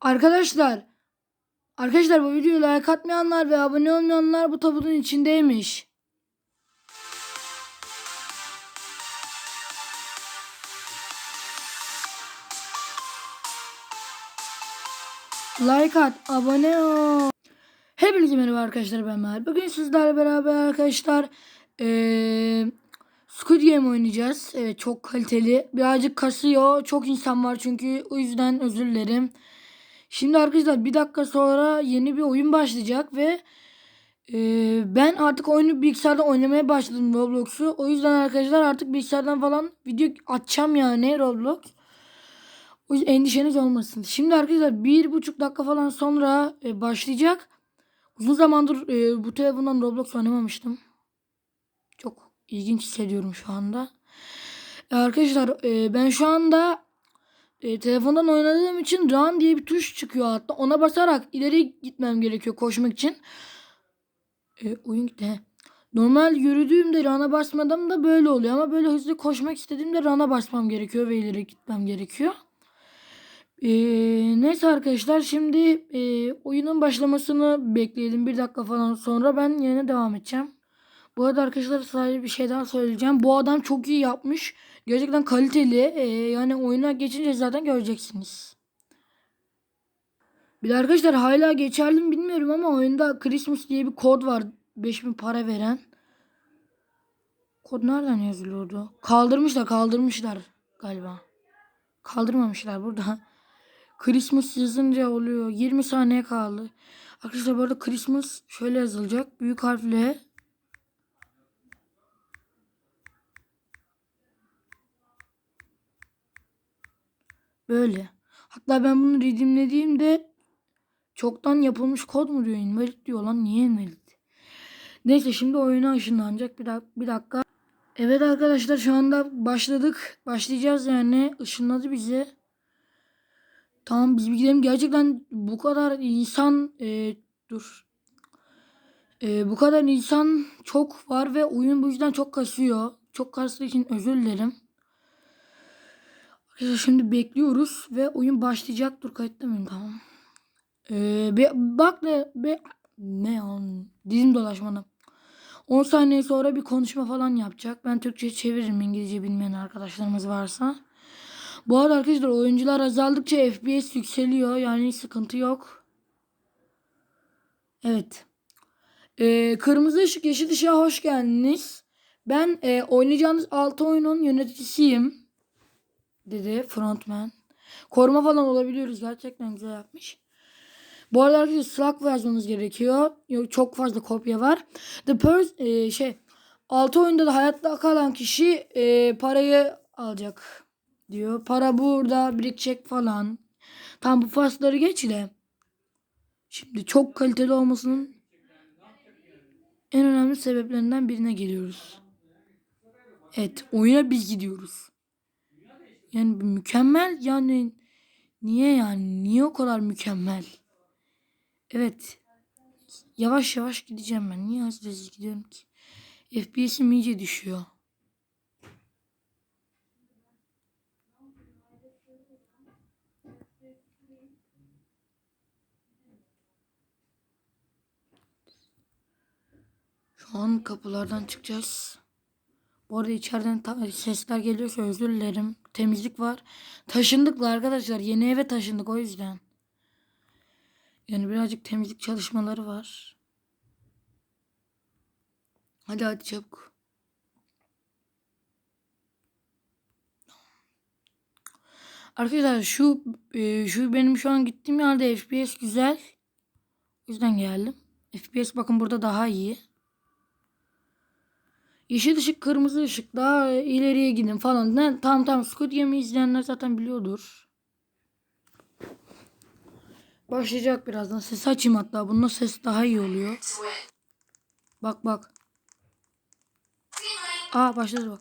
Arkadaşlar. Arkadaşlar bu videoyu like atmayanlar ve abone olmayanlar bu tabutun içindeymiş. Like at, abone ol. Hepinize merhaba arkadaşlar ben Mer. Bugün sizlerle beraber arkadaşlar eee Squid Game oynayacağız. Evet çok kaliteli. Birazcık kasıyor. Çok insan var çünkü o yüzden özür dilerim. Şimdi arkadaşlar bir dakika sonra yeni bir oyun başlayacak ve eee, ben artık oyunu bilgisayarda oynamaya başladım Roblox'u. O yüzden arkadaşlar artık bilgisayardan falan video atacağım yani Roblox. O yüzden endişeniz olmasın. Şimdi arkadaşlar bir buçuk dakika falan sonra e, başlayacak. Uzun zamandır e, bu telefondan Roblox oynamamıştım. Çok ilginç hissediyorum şu anda. E, arkadaşlar e, ben şu anda e, telefondan oynadığım için run diye bir tuş çıkıyor hatta. Ona basarak ileri gitmem gerekiyor koşmak için. E, oyun he. Normal yürüdüğümde run'a basmadan da böyle oluyor ama böyle hızlı koşmak istediğimde run'a basmam gerekiyor ve ileri gitmem gerekiyor. Ee, neyse arkadaşlar şimdi e, oyunun başlamasını bekleyelim bir dakika falan sonra ben yine devam edeceğim. Bu arada arkadaşlar sadece bir şey daha söyleyeceğim. Bu adam çok iyi yapmış. Gerçekten kaliteli. Ee, yani oyuna geçince zaten göreceksiniz. Bir arkadaşlar hala geçerli mi bilmiyorum ama oyunda Christmas diye bir kod var. 5000 para veren. Kod nereden yazılıyordu? Kaldırmışlar kaldırmışlar galiba. Kaldırmamışlar burada. Christmas yazınca oluyor. 20 saniye kaldı. Arkadaşlar bu arada Christmas şöyle yazılacak. Büyük harfle. Böyle. Hatta ben bunu redeemlediğimde çoktan yapılmış kod mu diyor? Invalid diyor lan. Niye invalid? Neyse şimdi oyuna ışınlanacak. Bir, dak- bir dakika. Evet arkadaşlar şu anda başladık. Başlayacağız yani. Işınladı bizi. Tamam biz bir gidelim. Gerçekten bu kadar insan e, dur. E, bu kadar insan çok var ve oyun bu yüzden çok kasıyor. Çok kastığı için özür dilerim. Arkadaşlar şimdi bekliyoruz ve oyun başlayacak. Dur kayıtta mıyım? Tamam. E, bir, bak ne be, ne on dizim dolaşmanı. 10 saniye sonra bir konuşma falan yapacak. Ben Türkçe çeviririm İngilizce bilmeyen arkadaşlarımız varsa. Bu arada arkadaşlar oyuncular azaldıkça FPS yükseliyor. Yani sıkıntı yok. Evet. Ee, kırmızı ışık yeşil ışığa hoş geldiniz. Ben e, oynayacağınız 6 oyunun yöneticisiyim. Dedi frontman. Koruma falan olabiliyoruz. Gerçekten güzel yapmış. Bu arada arkadaşlar Slack yazmanız gerekiyor. Yok, çok fazla kopya var. The Pers e, şey 6 oyunda da hayatta kalan kişi e, parayı alacak diyor. Para burada birikecek falan. Tam bu fasları geç de. Şimdi çok kaliteli olmasının en önemli sebeplerinden birine geliyoruz. Evet oyuna biz gidiyoruz. Yani mükemmel yani niye yani niye o kadar mükemmel? Evet. Yavaş yavaş gideceğim ben. Niye hızlı hızlı gidiyorum ki? FPS'im iyice düşüyor. Şu an kapılardan çıkacağız. Bu arada içeriden sesler geliyorsa özür dilerim. Temizlik var. Taşındık arkadaşlar. Yeni eve taşındık o yüzden. Yani birazcık temizlik çalışmaları var. Hadi hadi çabuk. Arkadaşlar şu e, şu benim şu an gittiğim yerde FPS güzel. O yüzden geldim. FPS bakın burada daha iyi. Yeşil ışık, kırmızı ışık daha ileriye gidin falan. Ne, tamam tamam Squid Game'i izleyenler zaten biliyordur. Başlayacak birazdan. Ses açayım hatta. Bunda ses daha iyi oluyor. Bak bak. Aa başladı bak.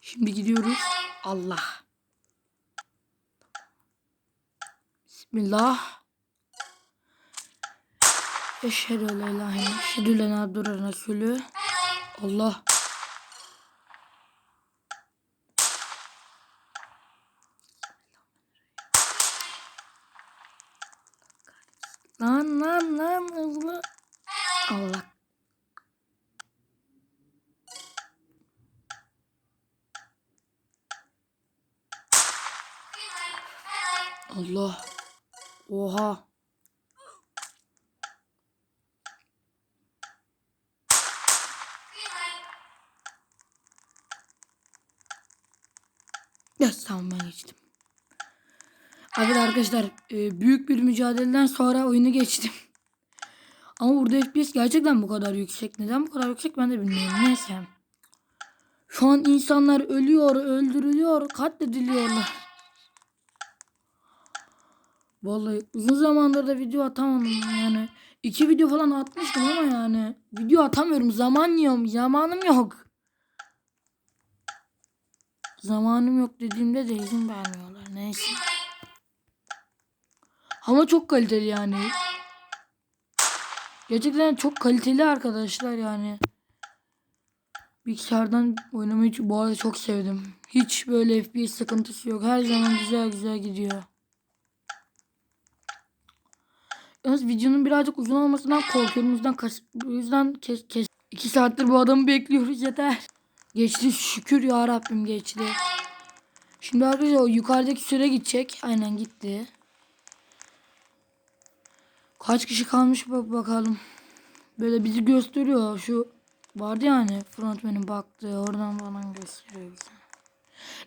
Şimdi gidiyoruz. Allah. Bismillah. Eşhedü en la ilahe illallah. Eşhedü en abdurrasulü. Allah. Lan lan lan hızlı. Allah. Allah. Oha. Yes tamam ben geçtim. Evet arkadaşlar e, büyük bir mücadeleden sonra oyunu geçtim. Ama burada FPS gerçekten bu kadar yüksek. Neden bu kadar yüksek ben de bilmiyorum. Neyse. Şu an insanlar ölüyor, öldürülüyor, katlediliyorlar. Vallahi uzun zamandır da video atamadım yani. iki video falan atmıştım ama yani video atamıyorum. Zaman yiyorum. Zamanım yok. Zamanım yok dediğimde de izin vermiyorlar. Neyse. Ama çok kaliteli yani. Gerçekten çok kaliteli arkadaşlar yani. Bilgisayardan oynamayı bu arada çok sevdim. Hiç böyle FPS sıkıntısı yok. Her zaman güzel güzel gidiyor. Yalnız videonun birazcık uzun olmasından korkuyorum. O yüzden, yüzden kes, kes. İki saattir bu adamı bekliyoruz yeter. Geçti şükür ya Rabbim geçti. Şimdi arkadaşlar o yukarıdaki süre gidecek. Aynen gitti. Kaç kişi kalmış bak bakalım. Böyle bizi gösteriyor. Şu vardı yani frontman'in baktığı oradan falan gösteriyor bize.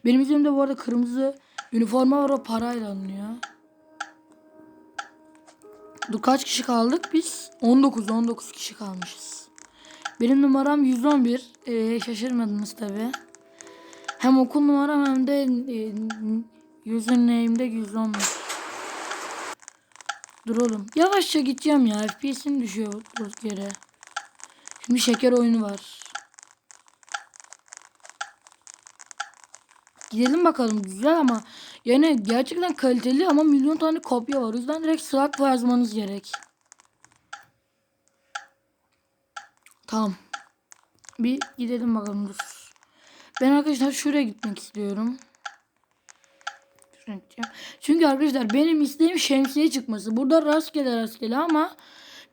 Benim üzerimde bu arada kırmızı üniforma var o parayla alınıyor. Dur kaç kişi kaldık biz? 19 19 kişi kalmışız. Benim numaram 111. Ee, şaşırmadınız tabi. Hem okul numaram hem de e, username'de 111. Dur oğlum. Yavaşça gideceğim ya. FPS'im düşüyor durduk yere. Şimdi şeker oyunu var. Gidelim bakalım. Güzel ama yani gerçekten kaliteli ama milyon tane kopya var. O yüzden direkt slug yazmanız gerek. Tamam. Bir gidelim bakalım dur. Ben arkadaşlar şuraya gitmek istiyorum. Çünkü arkadaşlar benim isteğim şemsiye çıkması. Burada rastgele rastgele ama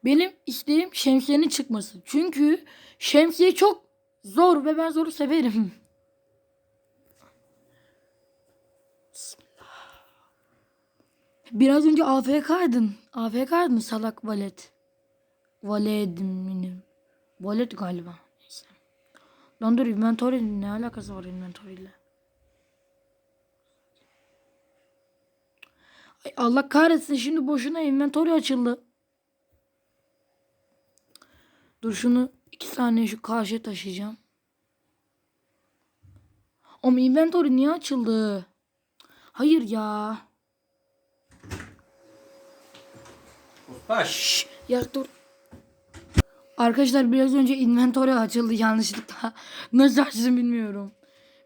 benim isteğim şemsiyenin çıkması. Çünkü şemsiye çok zor ve ben zoru severim. Biraz önce AFK'ydın. AFK'ydın salak valet. Valedim benim. Valet galiba. Neyse. Lan dur inventory ne alakası var inventory ile? Ay Allah kahretsin şimdi boşuna inventory açıldı. Dur şunu iki saniye şu karşıya taşıyacağım. Ama inventory niye açıldı? Hayır ya. Baş. Ya dur. Arkadaşlar biraz önce inventory açıldı yanlışlıkla. Nasıl açtım bilmiyorum.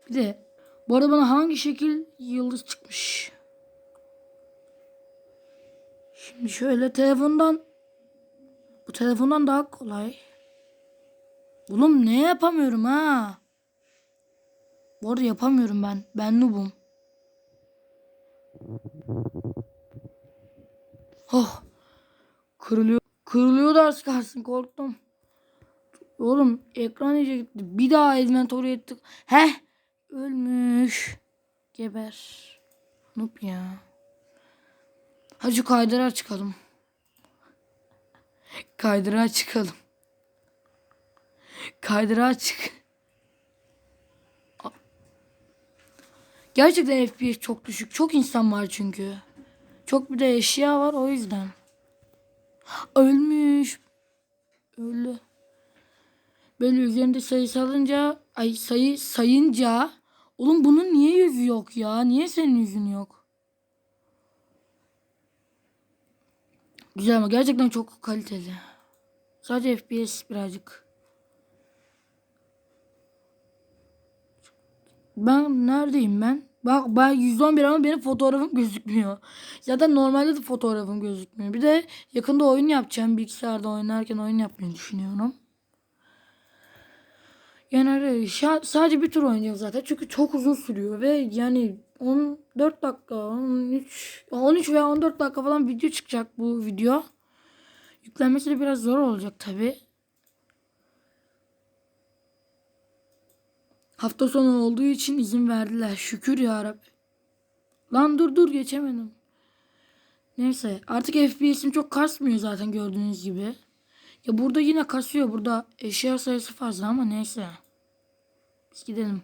Bir de bu arada bana hangi şekil yıldız çıkmış? Şimdi şöyle telefondan bu telefondan daha kolay. Oğlum ne yapamıyorum ha? Bu arada yapamıyorum ben. Ben noob'um. Oh. Kırılıyor. Kırılıyor da az kalsın korktum. Oğlum ekran iyice gitti. Bir daha inventory ettik. Heh. Ölmüş. Geber. Noob ya. Hadi şu kaydırağa çıkalım. Kaydırağa çıkalım. Kaydırağa çık. Gerçekten FPS çok düşük. Çok insan var çünkü. Çok bir de eşya var o yüzden. Ölmüş. Öldü. Böyle üzerinde sayı salınca ay sayı sayınca oğlum bunun niye yüzü yok ya? Niye senin yüzün yok? Güzel ama gerçekten çok kaliteli. Sadece FPS birazcık. Ben neredeyim ben? Bak ben 111 ama benim fotoğrafım gözükmüyor. Zaten normalde de fotoğrafım gözükmüyor. Bir de yakında oyun yapacağım. Bilgisayarda oynarken oyun yapmayı düşünüyorum. Yani sadece bir tur oynayacağım zaten. Çünkü çok uzun sürüyor ve yani 14 dakika, 13, 13 veya 14 dakika falan video çıkacak bu video. Yüklenmesi de biraz zor olacak tabi. Hafta sonu olduğu için izin verdiler. Şükür ya Rabbi. Lan dur dur geçemedim. Neyse artık FPS'im çok kasmıyor zaten gördüğünüz gibi. Ya burada yine kasıyor. Burada eşya sayısı fazla ama neyse. Biz gidelim.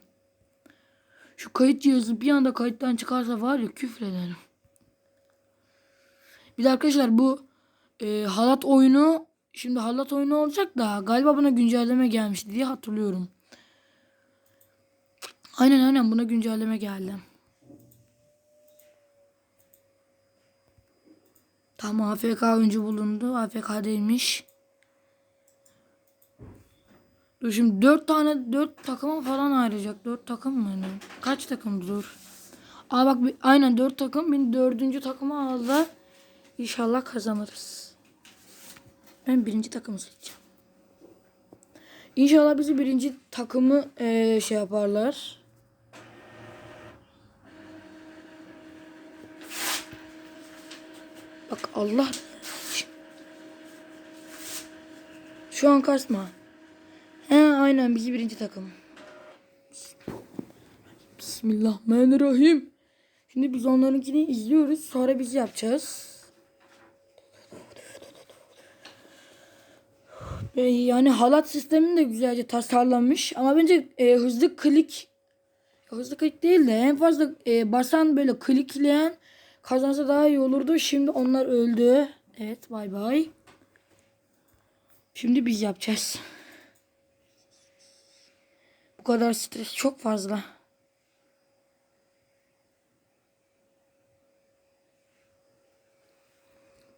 Şu kayıt cihazı bir anda kayıttan çıkarsa var ya küfrederim. Bir de arkadaşlar bu e, halat oyunu şimdi halat oyunu olacak da galiba buna güncelleme gelmişti diye hatırlıyorum. Aynen aynen buna güncelleme geldi. Tamam AFK oyuncu bulundu. AFK değilmiş. Dur şimdi dört tane dört takıma falan ayrılacak. Dört takım mı? yani? Kaç takım dur. Aa bak aynen dört takım. Beni dördüncü takıma aldı. İnşallah kazanırız. Ben birinci takımı seçeceğim. İnşallah bizi birinci takımı eee, şey yaparlar. Bak Allah. Şu an kasma. Aynen bizi birinci takım. Bismillahirrahmanirrahim. Şimdi biz onlarınkini izliyoruz. Sonra biz yapacağız. E, Yani halat sistemi de güzelce tasarlanmış. Ama bence e, hızlı klik hızlı klik değil de en fazla e, basan böyle klikleyen kazansa daha iyi olurdu. Şimdi onlar öldü. Evet bay bay. Şimdi biz yapacağız. Kadar stres çok fazla.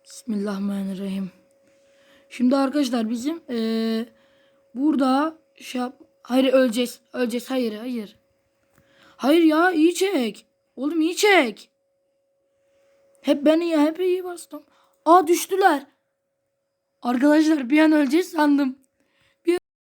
Bismillahirrahmanirrahim. Şimdi arkadaşlar bizim eee, burada şey yap... Hayır öleceğiz. Öleceğiz. Hayır hayır. Hayır ya iyi çek. Oğlum iyi çek. Hep ben iyi hep iyi bastım. Aa düştüler. Arkadaşlar bir an öleceğiz sandım.